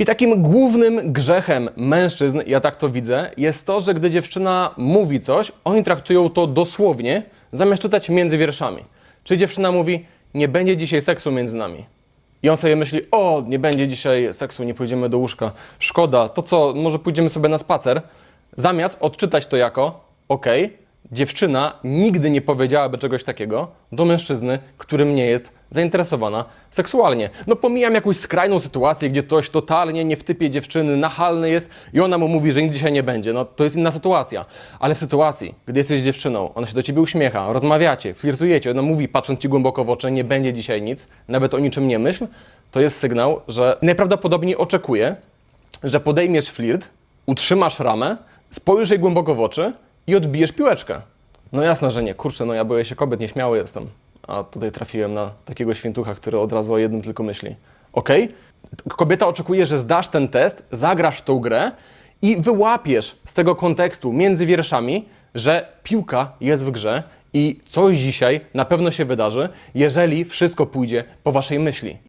I takim głównym grzechem mężczyzn, ja tak to widzę, jest to, że gdy dziewczyna mówi coś, oni traktują to dosłownie, zamiast czytać między wierszami. Czyli dziewczyna mówi, nie będzie dzisiaj seksu między nami. I on sobie myśli, o, nie będzie dzisiaj seksu, nie pójdziemy do łóżka. Szkoda, to co, może pójdziemy sobie na spacer? Zamiast odczytać to jako, okej, dziewczyna nigdy nie powiedziałaby czegoś takiego do mężczyzny, którym nie jest zainteresowana seksualnie. No pomijam jakąś skrajną sytuację, gdzie ktoś totalnie nie w typie dziewczyny, nachalny jest i ona mu mówi, że nic dzisiaj nie będzie. No to jest inna sytuacja. Ale w sytuacji, gdy jesteś dziewczyną, ona się do ciebie uśmiecha, rozmawiacie, flirtujecie, ona mówi, patrząc ci głęboko w oczy, nie będzie dzisiaj nic, nawet o niczym nie myśl, to jest sygnał, że najprawdopodobniej oczekuje, że podejmiesz flirt, utrzymasz ramę, spojrzysz jej głęboko w oczy i odbijesz piłeczkę. No jasne, że nie. Kurczę, no ja boję się kobiet, nieśmiały jestem. A tutaj trafiłem na takiego świętucha, który od razu o jednym tylko myśli. Okej? Kobieta oczekuje, że zdasz ten test, zagrasz w tą grę i wyłapiesz z tego kontekstu między wierszami, że piłka jest w grze i coś dzisiaj na pewno się wydarzy, jeżeli wszystko pójdzie po waszej myśli.